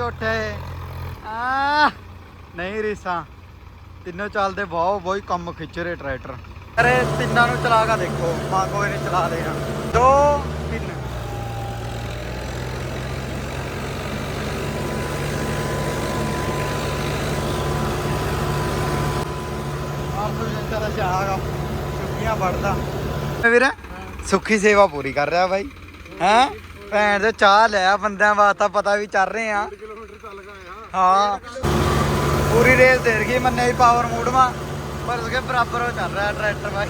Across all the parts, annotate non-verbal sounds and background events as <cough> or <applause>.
ਲਓ ਝੋਟੇ ਆ ਨਹੀਂ ਰੀਸਾਂ, ਤਿੰਨੋਂ ਚੱਲਦੇ ਬਹੁਤ ਬਹੁਤ ਕੰਮ ਖਿੱਚ ਰਹੇ ਟਰੈਕਟਰ। ਅਰੇ ਤਿੰਨਾਂ ਨੂੰ ਚਲਾ ਕੇ ਦੇਖੋ, ਮਾਂ ਕੋਈ ਨਹੀਂ ਚਲਾ ਦੇਣਾ ਦੋ, ਤਿੰਨ। ਆਪ ਨੂੰ ਜੰਟਾ ਸੁੱਕੀਆਂ ਵੜਦਾ। ਵੀਰ, ਸੁੱਖੀ ਸੇਵਾ ਪੂਰੀ ਕਰ ਰਿਹਾ ਬਾਈ। ਹੈ? ਭੈਣ ਦੇ ਚਾਹ ਲਿਆ ਬੰਦਿਆਂ ਵਾਸਤੇ ਪਤਾ ਵੀ ਚੱਲ ਰਹੇ ਆ। ਹਾਂ। ਪੂਰੀ ਰੇਸ ਦੇ ਗਈ, ਮੰਨੇ ਹੀ ਪਾਵਰ ਮੂਡ ਮਾ ਪਰ ਉਸਕੇ ਬਰਾਬਰ ਹੋ ਚੱਲ ਰਿਹਾ ਟਰੈਕਟਰ ਬਾਈ।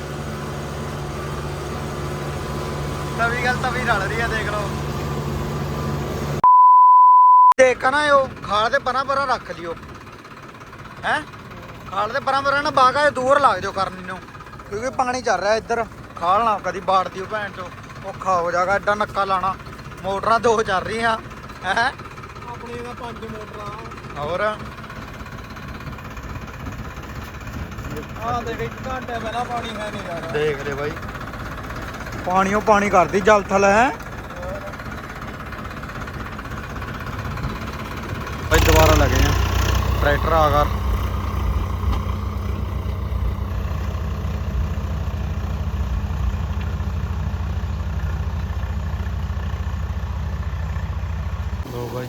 ਤਵੀ ਗੱਲ ਤਵੀ ਰਲ ਰਹੀ ਆ, ਦੇਖ ਲਓ। ਦੇਖ ਨਾ ਉਹ, ਖਾਲ ਦੇ ਪਰਾਂ ਪਰਾਂ ਰੱਖ ਲਿਓ। ਹੈ? ਖਾਲ ਦੇ ਪਰਾਂ ਪਰਾਂ ਨਾ ਬਾਗਾ ਦੂਰ ਲੱਗ ਜਾਓ ਕਰਨ ਨੂੰ। ਕਿਉਂਕਿ ਪਾਣੀ ਚੱਲ ਰਿਹਾ ਇੱਧਰ। ਖਾਲ ਨਾ ਕਦੀ ਬਾੜ ਦਿਓ ਭੈਣ ਚੋ। ਔਖਾ ਹੋ ਜਾਗਾ ਐਡਾ ਨੱਕਾ ਲਾਣਾ। ਮੋਟਰਾਂ ਦੋ ਚੱਲ ਰਹੀਆਂ। ਹੈ? ਆਪਣੇ ਦਾ ਪੰਜ ਮੋਟਰਾਂ। ਹੋਰ ਆ ਦੇਖ ਇੱਕ ਘੰਟੇ ਪਹਿਲਾਂ ਪਾਣੀ ਹੈ ਨਹੀਂ ਯਾਰ। ਦੇਖ ਲੈ ਬਾਈ। ਪਾਣੀਓ ਪਾਣੀ ਕਰਦੀ ਜਲ ਥਲ ਹੈ। ਬਾਈ ਦੁਬਾਰਾ ਲੱਗੇ ਆ। ਟਰੈਕਟਰ ਆ ਕਰ ਲੋ ਬਾਈ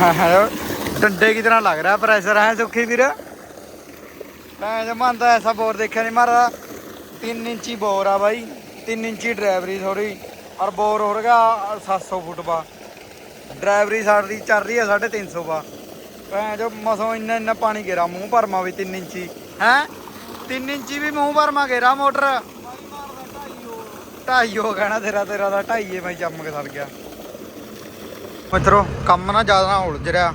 ਹਾਂ ਡੰਡੇ ਕੀ ਤਰ੍ਹਾਂ ਲੱਗ ਰਿਹਾ ਪ੍ਰੈਸ਼ਰ, ਹੈ ਸੁੱਖੀ ਵੀਰ? ਮੈਂ ਜਮਾਂਦਾ ਐਸਾ ਬੋਰ ਦੇਖਿਆ ਨਹੀਂ ਮਾਰਾ 3 ਇੰਚੀ ਬੋਰ ਆ ਬਾਈ 3 ਇੰਚੀ ਡਰਾਈਵਰੀ ਥੋੜੀ ਔਰ ਬੋਰ ਹੋ ਰਿਹਾ 700 ਫੁੱਟ ਬਾ। ਡਰਾਈਵਰੀ ਸਾਡੀ ਚੱਲ ਰਹੀ ਹੈ 350 ਬਾ। ਭੈਣ ਜੋ ਮਸੋਂ ਇੰਨਾ ਇੰਨਾ ਪਾਣੀ ਘੇਰਾ ਮੂੰਹ ਭਰਮਾ ਵੀ 3 ਇੰਚੀ, ਹੈ? 3 ਇੰਚੀ ਵੀ ਮੂੰਹ ਭਰਮਾ ਘੇਰਾ ਮੋਟਰ। ਢਾਈ ਹੋ ਕਹਿਣਾ ਤੇਰਾ ਤੇਰਾ ਦਾ ਢਾਈਏ ਮੈਂ ਜੰਮ ਕੇ ਸੜ ਗਿਆ। ਮਿੱਤਰੋ ਕੰਮ ਨਾ ਜ਼ਿਆਦਾ ਨਾ ਉਲਝ ਰਿਹਾ।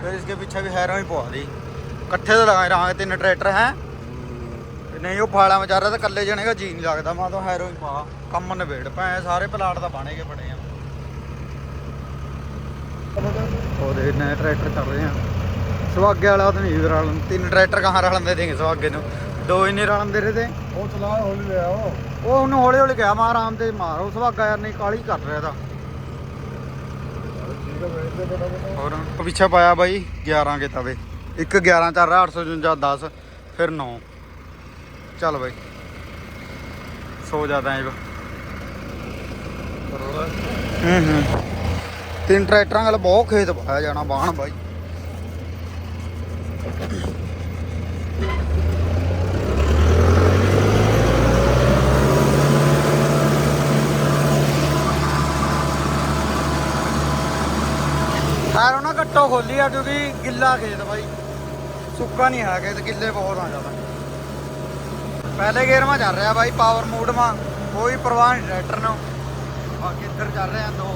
ਫਿਰ ਇਸਕੇ ਪਿੱਛੇ ਵੀ ਹੈਰੋਂ ਹੀ ਪਵਾ ਦੀ ਇਕੱਠੇ ਤਾਂ ਲਗਾਏ ਰਹਾਂਗੇ ਤਿੰਨ ਟਰੈਕਟਰ ਹੈ। ਨਹੀਂ ਉਹ ਫਾਲਾ ਮਚਾ ਰਿਹਾ ਤਾਂ ਇਕੱਲੇ ਜਣੇ ਦਾ ਜੀ ਨਹੀਂ ਲੱਗਦਾ। ਮੈਂ ਤਾਂ ਹੈਰੋਂ ਹੀ ਪਾ। ਕੰਮ ਨਿਬੇੜ ਪਏ ਸਾਰੇ ਪਲਾਟ ਤਾਂ ਬਣੇਗੇ ਬਣੇ ਆ। ਉਹਦੇ ਨਵੇਂ ਟਰੈਕਟਰ ਚੱਲ ਰਹੇ ਆ। ਸੁਹਾਗੇ ਵਾਲਾ ਤਾਂ ਨਹੀਂ ਰਲਣ। ਤਿੰਨ ਟਰੈਕਟਰ ਕਹਾਂ ਰਲਣ ਦੇ ਦੇਂਗੇ ਸੁਹਾਗੇ ਨੂੰ? ਦੋ ਹੀ ਨਹੀਂ ਰਲਣ ਦੇ ਰਹੇ ਤੇ? ਉਹ ਚਲਾ ਹੌਲੀ ਲਿਆ ਉਹ ਉਹ ਉਹਨੂੰ ਹੌਲੀ ਹੌਲੀ ਕਿਹਾ ਮੈਂ ਆਰਾਮ ਤੇ ਮਾਰੋ। ਸੁਹਾਗਾ ਯਾਰ ਨਹੀਂ ਕਾਲੀ ਕਰ ਰਿਹਾ ਦੇ ਹੋਰ ਪਿੱਛੇ ਪਾਇਆ ਬਾਈ 11 ਕੇ ਤਵੇ। ਇੱਕ 11 ਚੱਲ ਰਿਹਾ 855 10 ਫਿਰ 9 ਚੱਲ ਬਾਈ। ਸੋ ਜਾਦਾ ਹੈ ਹੂੰ ਹੂੰ। ਤਿੰਨ ਟਰੈਕਟਰਾਂ ਨਾਲ ਬਹੁਤ ਖੇਤ ਪਾਇਆ ਜਾਣਾ ਬਾਹਣ ਬਾਈ। ਯਾਰ ਉਹਨਾਂ ਘੱਟੋ ਖੋਲੀ ਆ ਕਿਉਂਕਿ ਗਿੱਲਾ ਖੇਤ ਬਾਈ। ਸੁੱਕਾ ਨਹੀਂ ਹੈ ਖੇਤ, ਗਿੱਲੇ ਬਹੁਤ ਆ ਜ਼ਿਆਦਾ। ਪਹਿਲੇ ਗੇਅਰ ਮਾ ਚੱਲ ਰਿਹਾ ਬਾਈ ਪਾਵਰ ਮੂਡ ਮਾ। ਕੋਈ ਪਰਵਾਹ ਨਹੀਂ ਟਰੈਕਟਰ ਨੂੰ ਬਾਕੀ ਇੱਧਰ ਚੱਲ ਰਿਹਾ ਦੋ।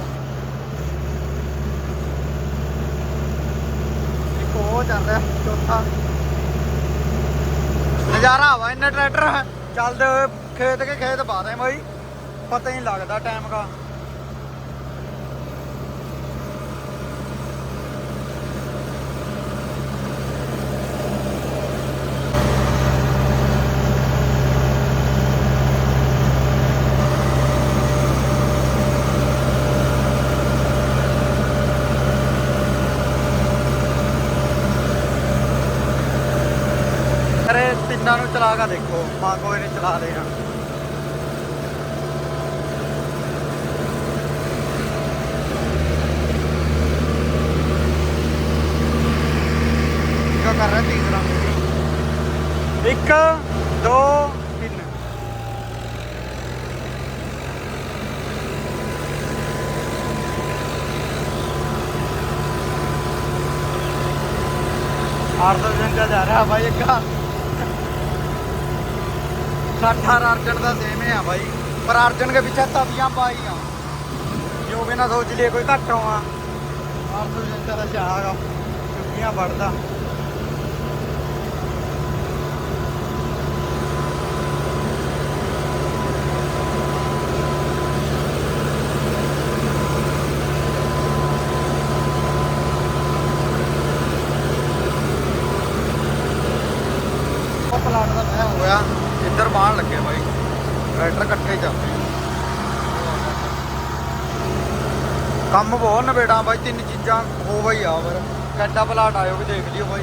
ਇੱਕ ਉਹ ਚੱਲ ਰਿਹਾ, ਚੌਥਾ। ਨਜ਼ਾਰਾ ਆਵਾ ਇਹਨਾਂ ਟਰੈਕਟਰ ਚੱਲਦੇ ਹੋਏ ਖੇਤ ਕੇ ਖੇਤ ਪਾ ਦੇ ਬਾਈ। ਪਤਾ ਹੀ ਨਹੀਂ ਲੱਗਦਾ ਟਾਈਮ ਦਾ ਅਰੇ ਤਿੰਨਾਂ ਦੇਖੋ ਮਾਂ ਕੋਈ ਨਹੀਂ ਚਲਾ ਦੇਣਾ ਕੀ ਕਰ ਰਿਹਾ ਤੀਸਰਾ। ਇੱਕ, ਦੋ, ਤਿੰਨ। ਆਰਡਰ ਜੰਗਾ ਜਾ ਰਿਹਾ ਭਾਈ ਇੱਕ। 60 ਅਰਜਨ ਦਾ ਸੇਮ ਹੈ ਭਾਈ ਪਰ ਅਰਜਨ ਦੇ ਪਿੱਛੇ ਤਵੀਆਂ ਪਾਈਆਂ। ਜੋ ਵੀ ਨਾ ਸੋਚ ਲਈ ਕੋਈ ਘੱਟ ਹੋਆ ਆਰਡਰ ਜੰਗਾ ਦਾ ਚਾਹਾਗਾ ਚੁੱਕੀਆਂ ਵੜਦਾ ਉਹ ਪਲਾਟ ਦਾ ਮੈਂ ਹੋਇਆ। ਇੱਧਰ ਬਾਹਣ ਲੱਗੇ ਬਾਈ। ਟਰੈਕਟਰ ਇਕੱਠੇ ਚੱਲਦੇ ਕੰਮ ਬਹੁਤ ਨਵੇੜਾ ਬਾਈ, ਤਿੰਨ ਚੀਜ਼ਾਂ ਹੋ ਬਈ ਆ ਪਰ ਕੱਡਾ ਪਲਾਟ ਆਇਓ ਵੀ ਦੇਖ ਲਿਓ ਬਾਈ।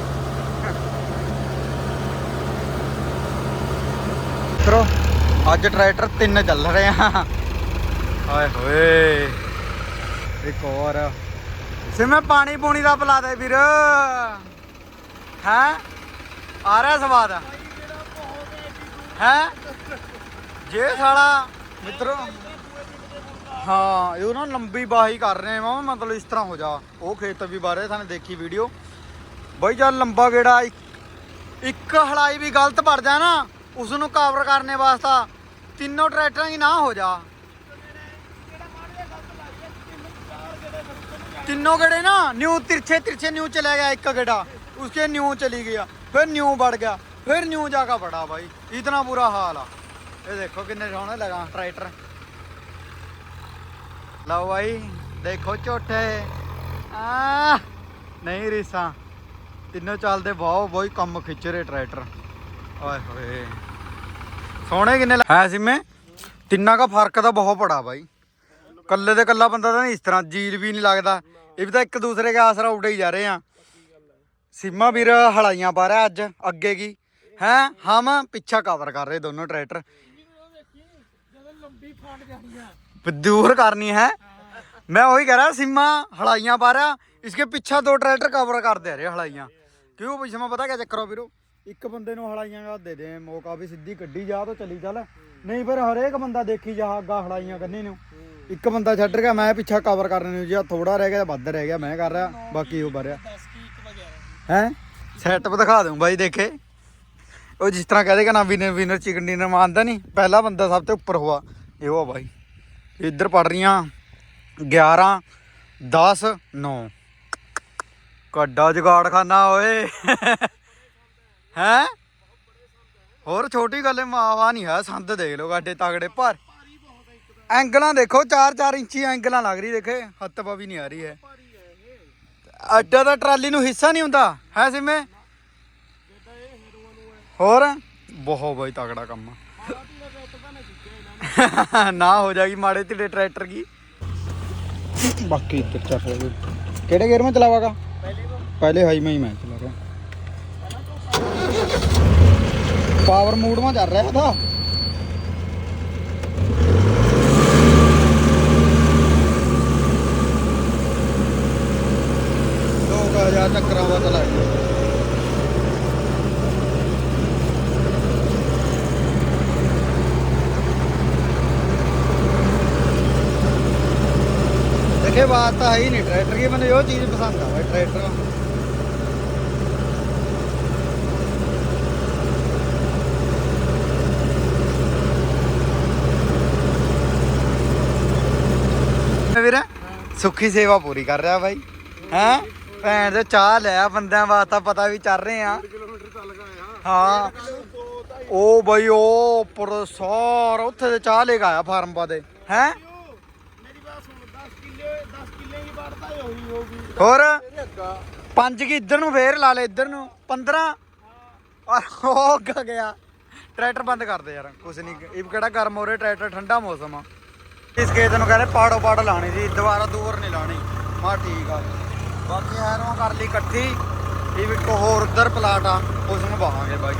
ਮਿੱਤਰੋ, ਅੱਜ ਟਰੈਕਟਰ ਤਿੰਨ ਚੱਲ ਰਹੇ ਆ। ਹਾਏ ਹੋਏ। ਇੱਕ ਹੋਰ। ਸਿਮੇ ਪਾਣੀ ਪੂਣੀ ਦਾ ਪਿਲਾ ਦੇ ਵੀਰ। ਹੈ? ਆ ਰਿਹਾ ਸਵਾਦ। ਹੈ? ਜੇ ਸਾਲਾ ਮਿੱਤਰ ਹਾਂ, ਇਹ ਨਾ ਲੰਬੀ ਬਾਹੀ ਕਰ ਰਹੇ ਆ ਮਤਲਬ ਇਸ ਤਰ੍ਹਾਂ ਹੋ ਜਾ। ਉਹ ਖੇਤ ਵੀ ਬਾਰੇ ਸਾਨੂੰ ਦੇਖੀ ਵੀਡੀਓ ਬਈ ਜਦ ਲੰਬਾ ਗੇੜਾ, ਇੱਕ ਹਲਾਈ ਵੀ ਗਲਤ ਪੜ ਜਾ ਨਾ ਉਸ ਨੂੰ ਕਵਰ ਕਰਨੇ ਵਾਸਤਾ ਤਿੰਨੋਂ ਟਰੈਕਟਰਾਂ ਹੀ ਨਾ ਹੋ ਜਾ। ਤਿੰਨੋਂ ਗੇੜੇ ਨਾ ਨਿਊ ਤਿਰਛੇ ਤਿਰਛੇ ਨਿਊ ਚਲਾ ਗਿਆ ਇੱਕ ਗੇੜਾ। ਉਸਕੇ ਨਿਊ ਚਲੀ ਗਿਆ ਫਿਰ ਨਿਊ ਵੜ ਗਿਆ। फिर न्यू जाकर बढ़ा भाई इतना बुरा हाल आ ये देखो कितने सोने लगा ट्रैक्टर लो भाई देखो झोटे आ, नहीं रिसा ਤਿੰਨੋਂ ਚੱਲਦੇ ਬਹੁਤ ਬਹੁਤ ਕੰਮ ਖਿੱਚ ਰਹੇ ਟਰੈਕਟਰ ਓਏ ਹੋਏ ਸੋਹਣੇ ਕਿੰਨੇ ਲ- ਹੈ ਸਿਮੇ ਤਿੰਨਾਂ ਦਾ ਫਰਕ ਤਾਂ ਬਹੁਤ ਬੜਾ ਬਾਈ ਕੱਲੇ ਦੇ ਕੱਲਾ ਬੰਦਾ ਤਾਂ ਨਹੀਂ ਇਸ ਤਰ੍ਹਾਂ ਜੀਲ ਵੀ ਨਹੀਂ ਲੱਗਦਾ ਇਹ ਵੀ ਤਾਂ ਇੱਕ ਦੂਸਰੇ ਦਾ ਆਸਰਾ ਉੱਡੇ ਹੀ ਜਾ ਰਹੇ ਆ ਸੀਮਾ ਵੀਰ ਹਲਾਈਆਂ ਪਾ ਰਿਹਾ ਅੱਜ ਅੱਗੇ ਕੀ ਹੈ ਹਮ ਪਿੱਛਾ ਕਵਰ ਕਰ ਰਹੇ ਦੋਨੋਂ ਟਰੈਕਟਰ ਦੂਰ ਕਰਨੀ ਹੈ। ਮੈਂ ਉਹੀ ਕਹ ਰਿਹਾ, ਸੀਮਾ ਹਲਾਈਆਂ ਪਾ ਰਿਹਾ। ਇਸਕੇ ਪਿੱਛਾ ਦੋ ਟਰੈਕਟਰ ਕਵਰ ਕਰ ਦੇ ਰਹੇ ਹਲਾਈਆਂ। ਕਿਉਂ ਬਈ ਸੀਮਾ, ਪਤਾ ਕਿਆ ਚੱਕਰ ਆ ਵੀਰੋ? ਇੱਕ ਬੰਦੇ ਨੂੰ ਹਲਾਈਆਂ ਦਾ ਦੇ ਦੇ, ਮੌਕਾ ਵੀ ਸਿੱਧੀ ਕੱਢੀ ਜਾ ਤਾਂ ਚਲੀ ਚੱਲ। ਨਹੀਂ ਫਿਰ ਹਰੇਕ ਬੰਦਾ ਦੇਖੀ ਜਾ ਅੱਗਾ ਹਲਾਈਆਂ ਕੰਨੇ ਨੂੰ। ਇੱਕ ਬੰਦਾ ਛੱਡ ਗਿਆ ਮੈਂ ਪਿੱਛਾ ਕਵਰ ਕਰਨ ਨੂੰ ਜੇ ਥੋੜਾ ਰਹਿ ਗਿਆ ਵੱਧ ਰਹਿ ਗਿਆ, ਮੈਂ ਕਰ ਰਿਹਾ, ਬਾਕੀ ਉਹ ਭਰਿਆ 10 ਕੀ 1 ਵਜੇ ਹੈ? ਸੈਟਅਪ ਦਿਖਾ ਦੂੰ ਬਾਈ, ਦੇਖੇ। ਉਹ ਜਿਸ ਤਰ੍ਹਾਂ ਕਹਦੇ ਕਿ ਨਾ ਵਿਨਰ ਵਿਨਰ ਚਿਕਨ ਡਿਨਰ ਮੰਨਦਾ ਨਹੀਂ ਪਹਿਲਾ ਬੰਦਾ ਸਭ ਤੋਂ ਉੱਪਰ ਹੋਆ, ਇਹ ਹੋਆ ਬਾਈ। ਇੱਧਰ ਪੜ ਰਹੀਆਂ 11 10 9 ਕੱਡਾ ਜਗਾੜ ਖਾਨਾ ਓਏ। ਹੈ? ਹੋਰ ਛੋਟੀ ਗੱਲ ਮਾਵਾ ਨਹੀਂ ਹੈ, ਸੰਦ ਦੇਖ ਲਓ ਗਾਡੇ ਤਗੜੇ, ਪਰ ਐਂਗਲਾਂ ਦੇਖੋ 4-4 ਇੰਚੀ ਐਂਗਲਾਂ ਲੱਗ ਰਹੀ, ਦੇਖੇ, ਹੱਥ ਪਾ ਵੀ ਨਹੀਂ ਆ ਰਹੀ ਹੈ। ਅੱਡਾ ਦਾ ਟਰਾਲੀ ਨੂੰ ਹਿੱਸਾ ਨਹੀਂ ਹੁੰਦਾ, ਹੈ ਸਿਮੇ? ਹੋਰ ਬਹੁਤ ਬਈ ਤਗੜਾ ਕੰਮ ਆ ਨਾ ਹੋ ਜਾਗੀ ਮਾੜੇ ਢਿੱਲੇ ਟਰੈਕਟਰ ਕੀ ਬਾਕੀ ਇੱਧਰ ਚੱਲ ਰਿਹਾ ਕਿਹੜੇ ਗੇਅਰ में ਚਲਾਵਾਗਾ ਪਹਿਲੇ ਹਾਈ में ही मैं चला रहा ਪਾਵਰ ਮੂਡ में ਚੱਲ ਰਿਹਾ था ਲੋਕ ਆ ਜਾ ਚੱਕਰਾਂ ਵਾ ਆਵਾਜ਼ ਤਾਂ ਹੈ ਨਹੀਂ, ਟਰੈਕਟਰ ਦੀ ਮੈਨੂੰ ਇਹ ਚੀਜ਼ ਪਸੰਦ ਆ ਬਾਈ, ਟਰੈਕਟਰ। ਵੀਰੇ, ਸੁੱਖੀ ਸੇਵਾ ਪੂਰੀ ਕਰ ਰਿਹਾ ਬਾਈ। ਹੈ? ਭੈਣ ਦੇ ਚਾਹ ਲਿਆ ਬੰਦਿਆਂ ਵਾਸਤੇ ਪਤਾ ਵੀ ਚੱਲ ਰਹੇ ਆ। ਹਾਂ। ਉਹ ਬਈ, ਉਹ ਉੱਪਰ ਸਾਰ, ਉੱਥੇ ਤੇ ਚਾਹ ਲੈ ਕੇ ਆਇਆ ਫਾਰਮ ਪਾ ਦੇ। ਹੈ? ਹੋਰ? ਪੰਜ ਕੀ ਇੱਧਰ ਨੂੰ ਫੇਰ ਲਾ ਲੈ ਇੱਧਰ ਨੂੰ। 15 ਔਰ ਉਹ ਅੱਗਾ ਗਿਆ। ਟਰੈਕਟਰ ਬੰਦ ਕਰ ਦੇ ਯਾਰ ਕੁਛ ਨਹੀਂ ਇਹ ਕਿਹੜਾ ਗਰਮ ਹੋ ਰਿਹਾ ਟਰੈਕਟਰ ਠੰਡਾ ਮੌਸਮ ਆ। ਇਸ ਖੇਤ ਨੂੰ ਕਹਿੰਦੇ ਪਾੜੋ ਪਾੜ ਲਾਣੀ ਸੀ ਦੁਬਾਰਾ ਦੂਰ ਨਹੀਂ ਲਾਣੀ ਮਾ ਠੀਕ ਆ। ਬਾਕੀ ਹੈਰੋਂ ਕਰ ਲਈ ਇਕੱਠੀ। ਇਹ ਵੀ ਇੱਕ ਹੋਰ ਉਧਰ ਪਲਾਟ ਆ ਉਸ ਨੂੰ ਬਾਹਾਂਗੇ ਬਾਈ।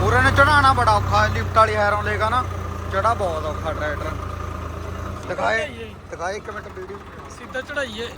ਪੂਰੇ ਨੇ ਚੜਾਉਣਾ ਬੜਾ ਔਖਾ ਲਿਫਟ ਵਾਲੀ ਹੈਰੋਂ ਲੇਗਾ ਨਾ ਚੜਾ ਬਹੁਤ ਔਖਾ ਟਰੈਕਟਰ। ਦਿਖਾਏ ਦਿਖਾਏ ਇੱਕ ਮਿੰਟ ਵੀਡੀਓ ਸਿੱਧਾ ਚੜਾਈਏ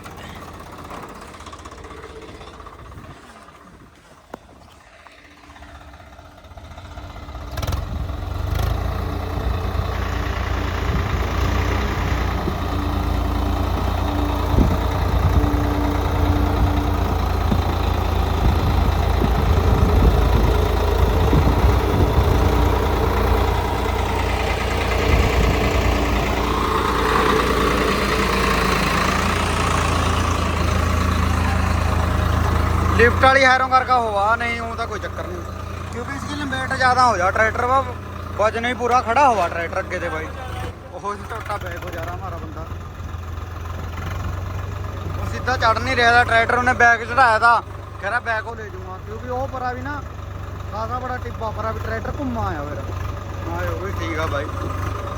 वाली हैरों करका हुआ नहीं हूँ तो कोई चक्कर नहीं क्योंकि इसकी लंबेट ज़्यादा हो जा ट्रैक्टर वा वज नहीं पूरा खड़ा हुआ ट्रैक्टर अगे थे भाई ओह टोटा बैग हो जा रहा हमारा बंदा वो सीधा चढ़ नहीं रहा था ट्रैक्टर उन्हें बैग चढ़ाया था कह रहा बैग को ले जाऊँगा क्योंकि वो परा भी ना खासा बड़ा टिब्बा परा भी ट्रैक्टर घुमा आया मेरा हाँ वो भी ठीक है भाई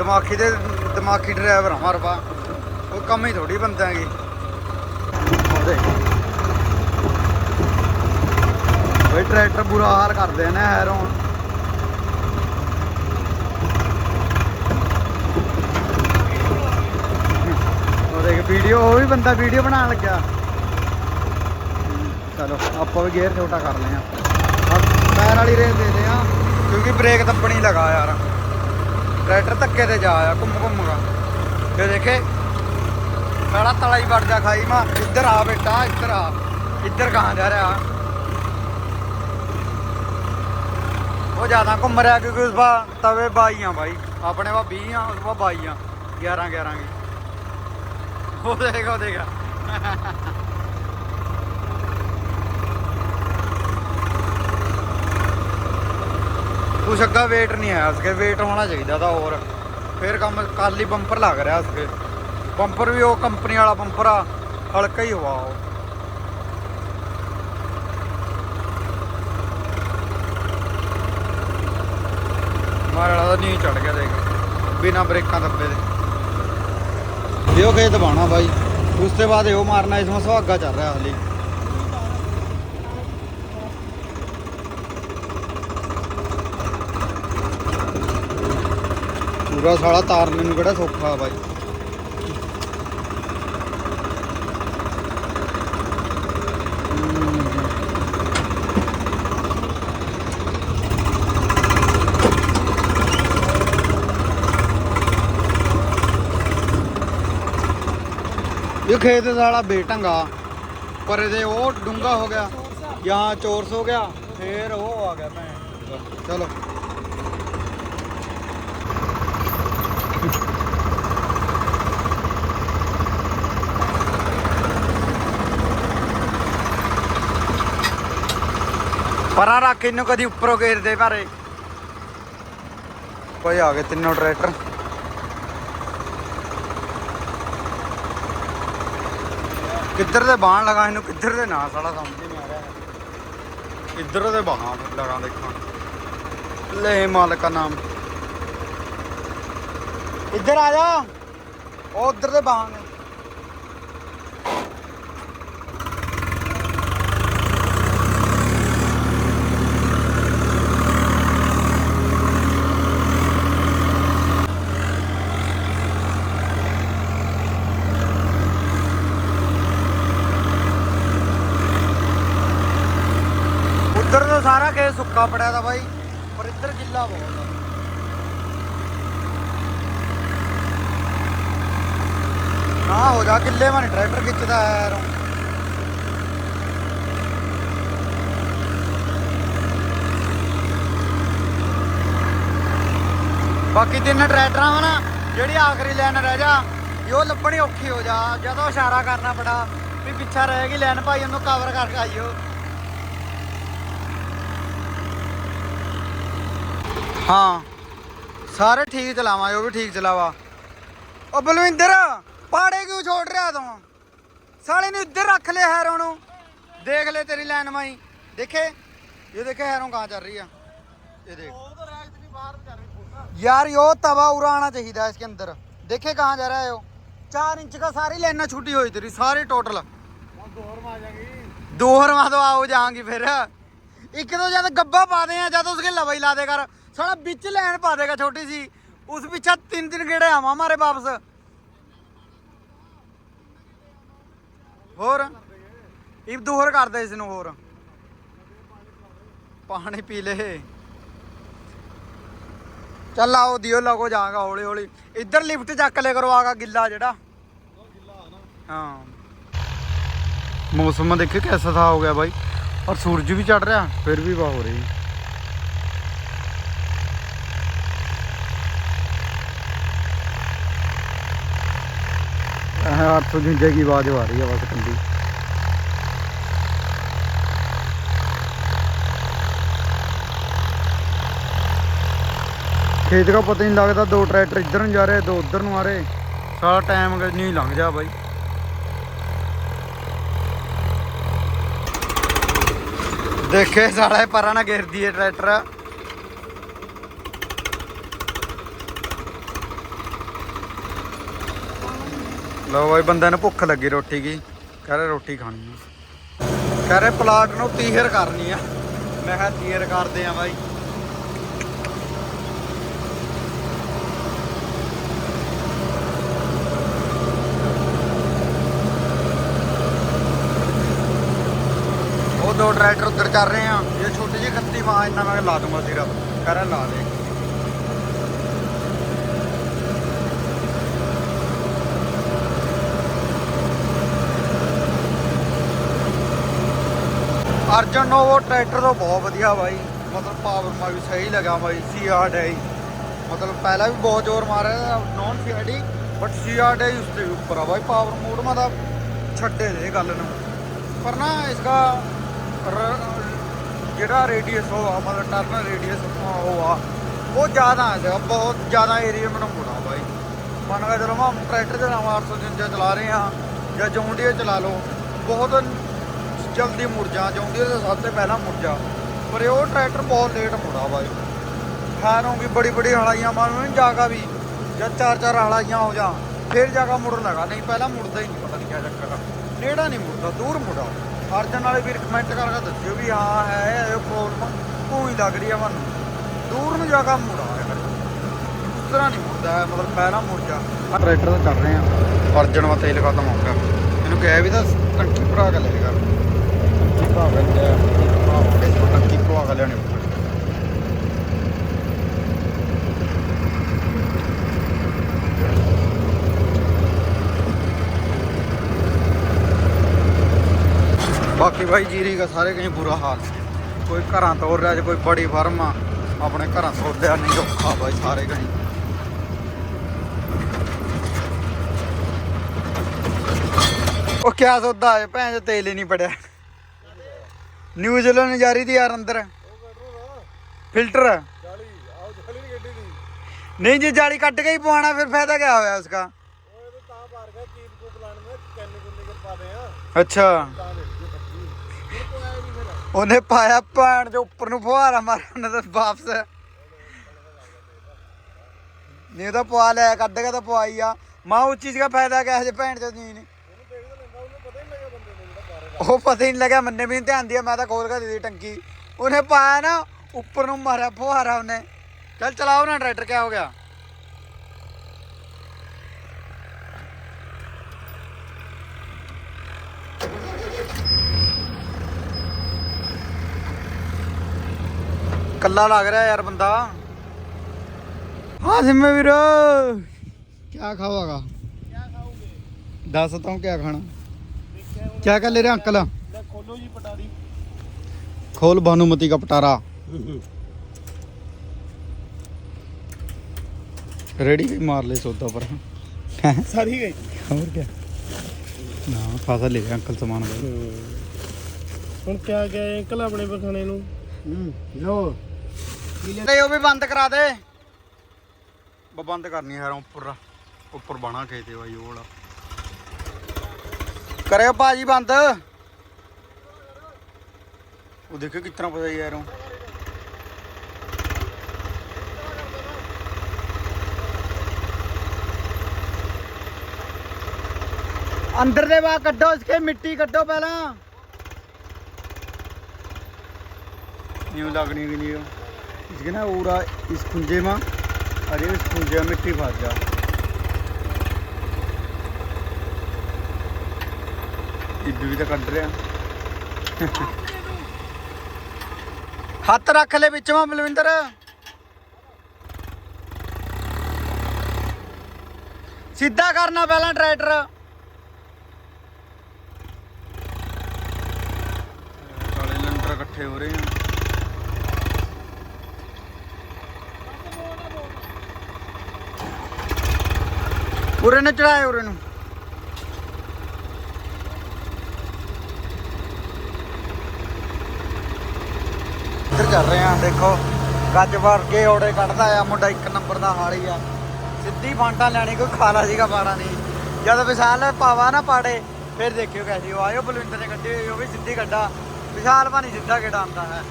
दिमागी दे दिमागी ड्राइवर हमारे पास कोई कमी थोड़ी बंदे की ਬੰਦਿਆਂ ਟਰੈਕਟਰ ਬੁਰਾ ਹਾਲ ਕਰਦੇ ਨੇ ਹੈਰੋਂ ਉਹ ਦੇਖ ਵੀਡੀਓ, ਉਹ ਵੀ ਬੰਦਾ ਵੀਡੀਓ ਬਣਾਉਣ ਲੱਗਾ ਚਲੋ, ਆਪਾਂ ਵੀ ਗੇਅਰ ਛੋਟਾ ਕਰ ਲਿਆ ਪੈਰ ਵਾਲੀ ਰੇਸ ਦੇ ਦੇ ਆ, ਕਿਉਂਕਿ ਬ੍ਰੇਕ ਦੱਬਣੀ ਲਗਾ ਯਾਰ। ਟਰੈਕਟਰ ਧੱਕੇ ਤੇ ਜਾ ਆ, ਘੁੰਮ ਘੁੰਮਗਾ ਤੇ ਦੇਖੇ, ਸਾਲਾ ਤਲਾ ਹੀ ਵੜ ਜਾ ਖਾਈ, ਮਾ ਇੱਧਰ ਆ ਬੇਟਾ, ਇੱਧਰ ਆ। ਇੱਧਰ ਕਹਾਂ ਜਾ ਰਿਹਾ। ਉਹ ਜ਼ਿਆਦਾ ਘੁੰਮ ਰਿਹਾ ਕਿਉਂਕਿ ਉਸ ਬਾ ਤਵੇ ਬਾਈਆਂ ਬਾਈ। ਆਪਣੇ ਵਾ 20 ਆ ਉਸ ਬਾ ਬਾਈਆਂ। 11 11 ਕੀ ਉਹ ਦੇਖ ਉਹ ਦੇਖ। ਕੁਛ ਅੱਗਾ ਵੇਟ ਨਹੀਂ ਆਇਆ ਉਸਕੇ। ਵੇਟ ਹੋਣਾ ਚਾਹੀਦਾ ਤਾਂ ਹੋਰ। ਫਿਰ ਕੰਮ, ਕੱਲ ਹੀ ਬੰਪਰ ਲੱਗ ਰਿਹਾ ਉਸਕੇ। ਬੰਪਰ ਵੀ ਉਹ ਕੰਪਨੀ ਵਾਲਾ ਬੰਪਰ ਆ। ਹਲਕਾ ਹੀ ਹਵਾ ਉਹ। ਮਾਰੇ ਵਾਲਾ ਤਾਂ ਨਹੀਂ ਚੜ ਗਿਆ ਦੇਖ। ਬਿਨਾ ਬ੍ਰੇਕਾਂ ਦੱਬੇ ਦੇ। ਇਹੋ ਖੇਤ ਬਾਣਾ ਬਾਈ। ਉਸ ਤੋਂ ਬਾਅਦ ਇਹੋ ਮਾਰਨਾ, ਇਸ ਨੂੰ ਸੁਹਾਗਾ ਚੱਲ ਰਿਹਾ ਹਾਲੇ। ਪੂਰਾ ਸਾਲਾ ਤਾਰ ਮੈਨੂੰ ਕਿਹੜਾ ਸੌਖਾ ਬਾਈ। ਇਹ ਖੇਤ ਸਾਲਾ ਬੇਟੰਗਾ। ਪਰ ਇਹਦੇ ਉਹ ਡੂੰਗਾ ਹੋ ਗਿਆ ਜਾਂ ਚੋਰਸ ਹੋ ਗਿਆ, ਫੇਰ ਉਹ ਆ ਗਿਆ ਭੈਣ। ਚਲੋ। ਪਰਾਂ ਰੱਖ ਇਹਨੂੰ ਕਦੀ ਉੱਪਰੋਂ ਘੇਰਦੇ ਭਾਰੇ। ਕੋਈ ਆ ਗਏ ਤਿੰਨੋਂ ਟਰੈਕਟਰ। ਕਿੱਧਰ ਦੇ ਬਾਣ ਲਗਾ ਇਹਨੂੰ, ਕਿੱਧਰ ਦੇ ਨਾ ਸਾਲਾ ਸਮਝ ਨਹੀਂ ਆ ਰਿਹਾ ਇੱਧਰ ਦੇ ਬਾਹਾਂ ਲਗਾ ਦੇਖਾਂ। ਲੈ ਮਾਲਕ ਦਾ ਨਾਮ। ਇੱਧਰ ਆ ਜਾ। ਉਹ ਉੱਧਰ ਦੇ ਬਾਹਾਂ ਨੇ ਉੱਧਰ ਤਾਂ ਸਾਰਾ ਪੜਿਆ ਦਾ ਬਾਈ, ਪਰ ਇੱਧਰ ਗਿੱਲਾ ਬਹੁਤ ਆ। ਨਾ ਹੋ ਜਾ ਕਿੱਲੇ ਮਨ ਟਰੈਕਟਰ ਖਿੱਚਦਾ ਹੈ ਯਾਰ। ਬਾਕੀ ਤਿੰਨ ਟਰੈਕਟਰਾਂ ਵਾ ਨਾ, ਜਿਹੜੀ ਆਖਰੀ ਲਾਈਨ ਰਹਿ ਜਾ ਇਹ ਲੱਭਣੀ ਔਖੀ ਹੋ ਜਾ, ਜਦੋਂ ਇਸ਼ਾਰਾ ਕਰਨਾ ਬੜਾ, ਵੀ ਪਿੱਛਾ ਰਹਿ ਗਈ ਲਾਈਨ, ਭਾਈ ਉਹਨੂੰ ਕਵਰ ਕਰਕੇ ਆਈਓ। ਹਾਂ ਸਾਰੇ ਠੀਕ ਚਲਾਵਾਂ ਉਹ ਵੀ ਠੀਕ ਚਲਾਵਾ ਉਹ ਬਲਵਿੰਦਰ ਪਾੜੇ ਕਿਉਂ ਛੋੜ ਰਿਹਾ ਤੂੰ ਸਾਲੇ ਨੂੰ ਇੱਧਰ ਰੱਖ ਲਿਆ ਹੈਰੋਂ ਨੂੰ ਦੇਖ ਲੈ ਤੇਰੀ ਲਾਈਨ ਮਾਈ ਦੇਖੇ ਇਹ ਦੇਖੇ ਹੈਰੋਂ ਕਹਾਂ ਚੱਲ ਰਹੀ ਆ ਇਹ ਦੇਖ ਉਹ ਤਾਂ ਰੈਕ ਦੀ ਬਾਹਰ ਵਿਚਾਰੇ ਫੋਟਾ यार यो तवा उड़ा आना चाहिए था इसके अंदर देखे कहाँ जा रहा है वो चार इंच का सारी लाइना छुट्टी हुई तेरी सारी टोटल ਹੁਣ ਦੋਹਰ ਮਾ ਜਾਗੀ दो हरवा तो आओ जाएंगी फिर एक तो जब गब्बा पा दे हैं जब उसके लवाई ला दे कर ਸਾਲਾ ਵਿੱਚ ਲੈਣ ਪਾ ਦੇਗਾ ਛੋਟੀ ਸੀ ਉਸ ਪਿੱਛਾ ਤਿੰਨ ਤਿੰਨ ਗੇੜੇ ਆਵਾ ਮਾਰੇ ਵਾਪਸ। ਹੋਰ? ਇਹ ਦੂਹਰ ਕਰਦੇ ਇਸ ਨੂੰ ਹੋਰ। ਪਾਣੀ ਪੀ ਲੈ। ਚੱਲ ਆਓ ਦਿਓ ਲਗੋ ਜਾਗਾ ਹੌਲੀ ਹੌਲੀ ਇੱਧਰ ਲਿਫਟ ਚੱਕ ਲੈ ਕਰੋ ਆਗਾ ਗਿੱਲਾ ਜਿਹੜਾ। ਹਾਂ। ਮੌਸਮ ਦੇਖੇ ਕਿਹਦਾ ਸਾ ਹੋ ਗਿਆ ਬਾਈ। ਔਰ ਸੂਰਜ ਵੀ ਚੜ ਰਿਹਾ, ਫਿਰ ਵੀ ਬਾ ਹੋ ਰਹੀ। 855 की आवाज़ आ रही है बस ठंडी ਖੇਤ ਦਾ ਪਤਾ ਨਹੀਂ ਲੱਗਦਾ, ਦੋ ਟਰੈਕਟਰ ਇੱਧਰ ਨੂੰ ਜਾ ਰਹੇ, ਦੋ ਉੱਧਰ ਨੂੰ ਆ ਰਹੇ। ਸਾਰਾ ਟਾਈਮ ਨਹੀਂ ਲੰਘ ਜਾ ਬਾਈ। ਦੇਖੇ ਸਾਲਾ ਪਰਾਂ ਨਾ ਗਿਰਦੀ ਏ ਟਰੈਕਟਰ। ਲਓ ਬਾਈ ਬੰਦੇ ਨੂੰ ਭੁੱਖ ਲੱਗੀ ਰੋਟੀ ਕੀ? ਕਹਿ ਰਿਹਾ ਰੋਟੀ ਖਾਣੀ ਆ। ਕਹ ਰਿਹਾ ਪਲਾਟ ਨੂੰ ਤੀਹਰ ਕਰਨੀ ਆ। ਮੈਂ ਕਿਹਾ ਤੀਹਰ ਕਰਦੇ ਆ ਬਾਈ। ਉਹ ਦੋ ਟਰੈਕਟਰ ਉੱਧਰ ਕਰ ਰਹੇ ਆ। ਇਹ ਛੋਟੀ ਜਿਹੀ ਖੱਤੀ ਮਾਂ ਇੰਨਾ ਮੈਂ ਲਾ ਦੂੰਗਾ ਸਿਰ ਕਹਿ ਰਿਹਾ ਲਾ ਦੇ। ਅਰਜਨ ਨੋਵੋ ਟਰੈਕਟਰ ਤੋਂ ਬਹੁਤ ਵਧੀਆ ਬਾਈ। ਮਤਲਬ ਪਾਵਰ ਮਾ ਵੀ ਸਹੀ ਲਗਾ ਬਾਈ ਸੀਆਰ ਹੈ ਮਤਲਬ ਪਹਿਲਾਂ ਵੀ ਬਹੁਤ ਜ਼ੋਰ ਮਾਰਿਆ ਨੌਨ ਸੀਆਰਡੀ ਬਟ ਸੀਆਰ ਹੈ ਉਸ ਦੇ ਉੱਪਰ ਆ ਬਾਈ ਪਾਵਰ ਮੋਡ ਮਾ ਤਾਂ ਛੱਡੇ ਦੇ ਗੱਲ ਨੂੰ। ਪਰ ਨਾ ਇਸਕਾ ਰ- ਜਿਹੜਾ ਰੇਡੀਅਸ ਉਹ ਆ, ਮਤਲਬ ਟਰਨ ਰੇਡੀਅਸ ਉਹ ਆ, ਉਹ ਜ਼ਿਆਦਾ ਹੈ ਬਹੁਤ ਜ਼ਿਆਦਾ ਏਰੀਆ ਮੈਨੂੰ ਮੁੜਾ ਬਾਈ। ਮੰਨ ਕੇ ਚਲੋ, ਮੈਂ ਟਰੈਕਟਰ ਦੇ ਨਾਲ 853 ਚਲਾ ਰਹੇ ਆ ਜਾਂ ਜੌਂਡੀਆ ਚਲਾ ਲਓ, ਬਹੁਤ ਜਲਦੀ ਮੁੜ ਜਾ ਜੌਂਡੀਆ ਦੇ ਸਭ ਤੋਂ ਪਹਿਲਾਂ ਮੁੜ ਜਾ ਪਰ ਇਹ ਉਹ ਟਰੈਕਟਰ ਬਹੁਤ ਲੇਟ ਮੁੜਾ ਬਾਈ ਖਾਨ ਹੋਗੀ ਬੜੀ ਬੜੀ ਹਲਾਈਆਂ ਮਾਰੂ ਨਹੀਂ ਜਾਗਾ ਵੀ ਜਦ ਚਾਰ ਚਾਰ ਹਲਾਈਆਂ ਹੋ ਜਾ ਫਿਰ ਜਾਗਾ ਮੁੜਨ ਲਗਾ। ਨਹੀਂ ਪਹਿਲਾਂ ਮੁੜਦਾ ਹੀ ਨਹੀਂ ਪਤਾ ਨਹੀਂ ਕਿਆ ਚੱਕਰ ਆ। ਨੇੜਾ ਨਹੀਂ ਮੁੜਦਾ ਦੂਰ ਮੁੜਾ ਅਰਜਨ ਵਾਲੇ ਵੀ ਕਮੈਂਟ ਕਰਕੇ ਦੱਸਿਓ ਵੀ ਹਾਂ ਹੈ ਇਹ ਪ੍ਰੋਬਲਮ ਕੋਈ ਲੱਗ ਰਹੀ ਆ ਮੈਨੂੰ ਦੂਰ ਨੂੰ ਜਾਗਾ ਮੁੜਾ ਉਸ ਤਰ੍ਹਾਂ ਨਹੀਂ ਮੁੜਦਾ ਮਤਲਬ ਪਹਿਲਾਂ ਮੁੜ ਜਾ ਟਰੈਕਟਰ ਤਾਂ ਚੱਲ ਰਹੇ ਆ। ਅਰਜਨ ਵਾ ਤੇਲ ਖਤਮ ਹੋ ਗਿਆ। ਇਹਨੂੰ ਕਿਹਾ ਵੀ ਤਾਂ ਟੰਕੀ ਭਰਾ ਕੇ ਲੈ ਜਾ। ਟੰਕੀ ਭਰਾ ਕੇ ਲੈ ਆ ਇਸ ਤੋਂ ਟੰਕੀ ਭਰਾ ਕੇ ਲੈਣੀ ਪਊ। ਬਾਕੀ ਭਾਈ ਜੀਰੀ ਦਾ ਸਾਰੇ ਕहीं ਬੁਰਾ ਹਾਲ ਕੋਈ ਘਰਾਂ ਤੋੜ ਰਿਹਾ ਜੇ ਕੋਈ ਬੜੀ ਫਰਮ ਆ ਆਪਣੇ ਘਰਾਂ ਤੋੜ ਲਿਆ ਨਹੀਂ ਔਖਾ ਭਾਈ ਸਾਰੇ ਕਹੀਂ ਉਹ ਕਿਆ ਸੌਦਾ ਹੈ ਭੈਣ ਚੋ ਤੇਲ ਹੀ ਨਹੀਂ ਪੜਿਆ ਨਿਊਜ਼ੀਲੈਂਡ ਜਾਰੀ ਦੀ ਯਾਰ ਅੰਦਰ। ਫਿਲਟਰ। ਜਾਲੀ ਆਓ ਜਾਲੀ ਨਹੀਂ ਗੱਡੀ ਦੀ ਨਹੀਂ ਜੇ, ਜਾਲੀ ਕੱਟ ਕੇ ਹੀ ਪਵਾਣਾ ਫਿਰ ਫਾਇਦਾ ਕਿਆ ਹੋਇਆ ਉਸਕਾ ਉਹ ਇਹ ਤਾਂ ਪਾਰ ਗਿਆ ਕੀਪ ਕੋ ਪਲਾਨ में ਕੈਨੇ ਕੁੰਨੇ ਕਰ ਪਾ ਆ ਅੱਛਾ। ਉਹਨੇ ਪਾਇਆ ਭੈਣ ਦੇ ਉੱਪਰ ਨੂੰ ਫੁਹਾਰਾ ਮਾਰਿਆ ਉਹਨੇ ਵਾਪਸ। ਨਹੀਂ ਤਾਂ ਪਵਾ ਲਿਆ, ਕੱਢ ਕੇ ਤਾਂ ਪਵਾਈ ਆ। ਮਾਂ ਉਸ ਚੀਜ਼ ਦਾ ਫਾਇਦਾ ਕਿਆ ਜੇ ਭੈਣ ਚੋਦ ਨਹੀਂ ਉਹਨੂੰ ਦੇਖ ਤਾਂ ਲੈਂਦਾ ਉਹਨੂੰ ਪਤਾ ਹੀ ਨਹੀਂ ਲੱਗਾ ਬੰਦੇ ਨੂੰ ਜਿਹੜਾ ਬਾਹਰ ਉਹ ਪਤਾ ਹੀ ਨਹੀਂ ਲੱਗਿਆ ਮੰਨੇ ਵੀ ਨਹੀਂ ਧਿਆਨ ਦਿਆ ਮੈਂ ਤਾਂ ਖੋਲ ਕੇ ਦੇ ਦਿੱਤੀ ਟੰਕੀ। ਉਹਨੇ ਪਾਇਆ ਨਾ ਉੱਪਰ ਨੂੰ ਮਾਰਿਆ ਫੁਹਾਰਾ ਉਹਨੇ। ਚੱਲ ਚਲਾਓ ਨਾ ਟਰੈਕਟਰ ਕਿਆ ਹੋ ਗਿਆ? ਕੱਲਾ ਲੱਗ ਰਿਹਾ ਯਾਰ ਬੰਦਾ। ਹਾਂ ਸਿੰਮੇ ਵੀਰ ਕਿਆ ਖਾਵਾਗਾ ਕੀ ਖਾਓਗੇ? ਦੱਸ ਤਾ ਕਿਆ ਖਾਣਾ? ਦੇਖਿਆ ਹੁਣ ਕਿਆ ਕਰ ਲੈ ਰਹੇ ਅੰਕਲ ਲੈ ਖੋਲੋ ਜੀ ਪਟਾਰੀ खोल भानुमति का पटारा रेडी भी मार ले सौदा पर ਸਾਰੀ ਗਈ और क्या ना फासा ले गया अंकल सामान भाई ਹੁਣ ਕਿਆ ਗਿਆ ਅੰਕਲ ਆਪਣੇ ਪਖਾਣੇ ਨੂੰ लो नहीं वो भी बंद करा दे वो बंद करनी है ऊपर ऊपर बना के दे भाई वो करे भाजी बंद देखो कितना पता यार वो अंदर दे बाहर कड्डो इसके मिट्टी कड्डो पहला न्यू लगनी के लिए इसके ना पूरा इस खुंजे में अरे इस कुंजे में मिट्टी फंस जा ਟੀਬੀ ਵੀ ਤਾਂ ਕੱਢ ਰਿਆ <laughs> ਹੱਥ ਰੱਖ ਲੈ ਵਿੱਚ ਮਾ ਬਲਵਿੰਦਰ। ਸਿੱਧਾ ਕਰਨਾ ਪਹਿਲਾਂ ਟਰੈਕਟਰ। ਕਾਲੇ ਲੰਟਰ ਇਕੱਠੇ ਹੋ ਰਹੇ ਆ। ਉਰੇ ਨੂੰ ਚੜਾਏ ਉਰੇ ਨੂੰ। ਇੱਧਰ ਰਹੇ ਆ ਦੇਖੋ। ਗੱਜ ਵਰਗੇ ਔੜੇ ਕੱਢਦਾ ਆ ਮੁੰਡਾ, ਇੱਕ ਨੰਬਰ ਦਾ ਹਾਲੀ ਆ। ਸਿੱਧੀ ਫਾਂਟਾ ਲੈਣੀ, ਕੋਈ ਖਾਲਾ ਸੀਗਾ ਪਾੜਾ ਨਹੀਂ। ਜਦ ਵਿਸ਼ਾਲ ਪਾਵਾ ਨਾ ਪਾੜੇ, ਫਿਰ ਦੇਖਿਓ ਕੈਸੀ ਉਹ ਆਇਓ, ਬਲਵਿੰਦਰ ਨੇ ਕੱਢੀ ਹੋਈ, ਉਹ ਵੀ ਸਿੱਧੀ ਕੱਢਾ ਵਿਸ਼ਾਲ ਭਾਨੀ ਸਿੱਧਾ ਕਿਹੜਾ ਆਉਂਦਾ ਹੈ।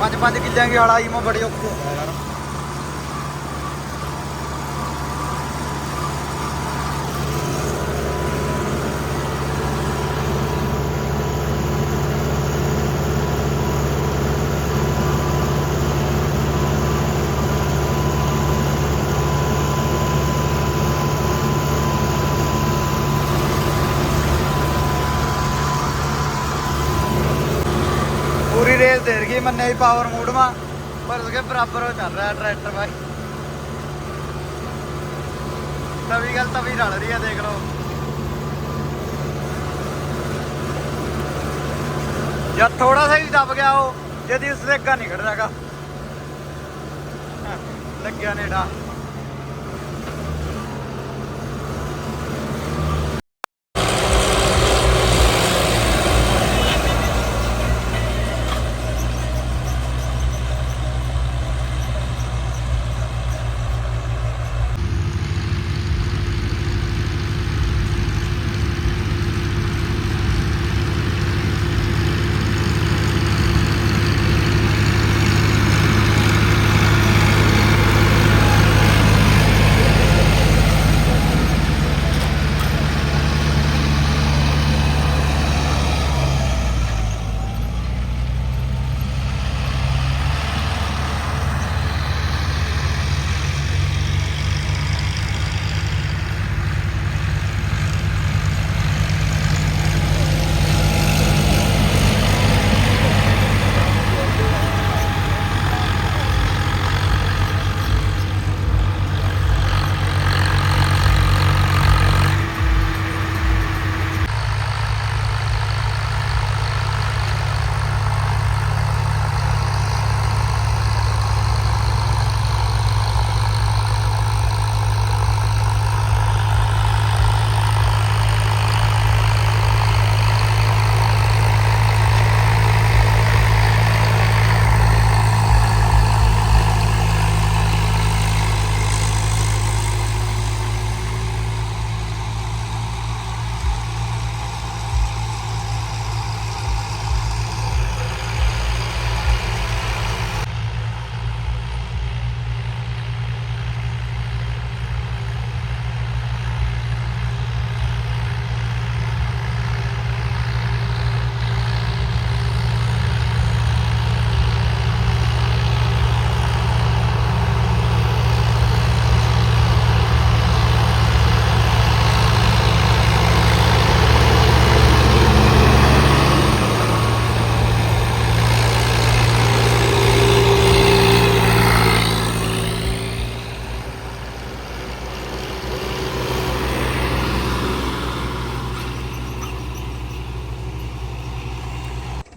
ਪੰਜ ਪੰਜ ਕਿੱਲਿਆਂ ਦੀ ਹੜਾਈ ਮੈਂ ਬੜੀ ਔਖੀ ਹੁੰਦਾ ਯਾਰ। ਪੂਰੀ ਰੇਸ ਦੇ ਰਹੀ ਮੰਨੇ ਦੀ ਪਾਵਰ ਮੂਡ ਮਾ ਪਰ ਉਸਕੇ ਬਰਾਬਰ ਹੋ ਚੱਲ ਰਿਹਾ ਟਰੈਕਟਰ ਭਾਈ ਤਵੀ ਗੱਲ ਤਵੀ ਰਲ ਰਹੀ ਹੈ ਦੇਖ ਲਓ। ਜਦ ਥੋੜਾ ਸਾ ਹੀ ਦਬ ਗਿਆ ਉਹ ਜਦੀ ਉਸ ਦੇ ਅੱਗਾ ਨਹੀਂ ਖੜਦਾਗਾ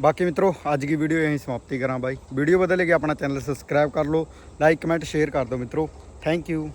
ਬਾਕੀ ਮਿੱਤਰੋ, ਅੱਜ ਦੀ ਵੀਡੀਓ ਯਹੀਂ ਸਮਾਪਤੀ ਕਰਾਂ ਬਾਈ। ਵੀਡੀਓ ਬਦਲੇ ਕਿ ਆਪਣਾ ਚੈਨਲ ਸਬਸਕ੍ਰਾਈਬ ਕਰ ਲਓ ਲਾਈਕ ਕਮੈਂਟ ਸ਼ੇਅਰ ਕਰ ਦਿਓ ਮਿੱਤਰੋ। Thank you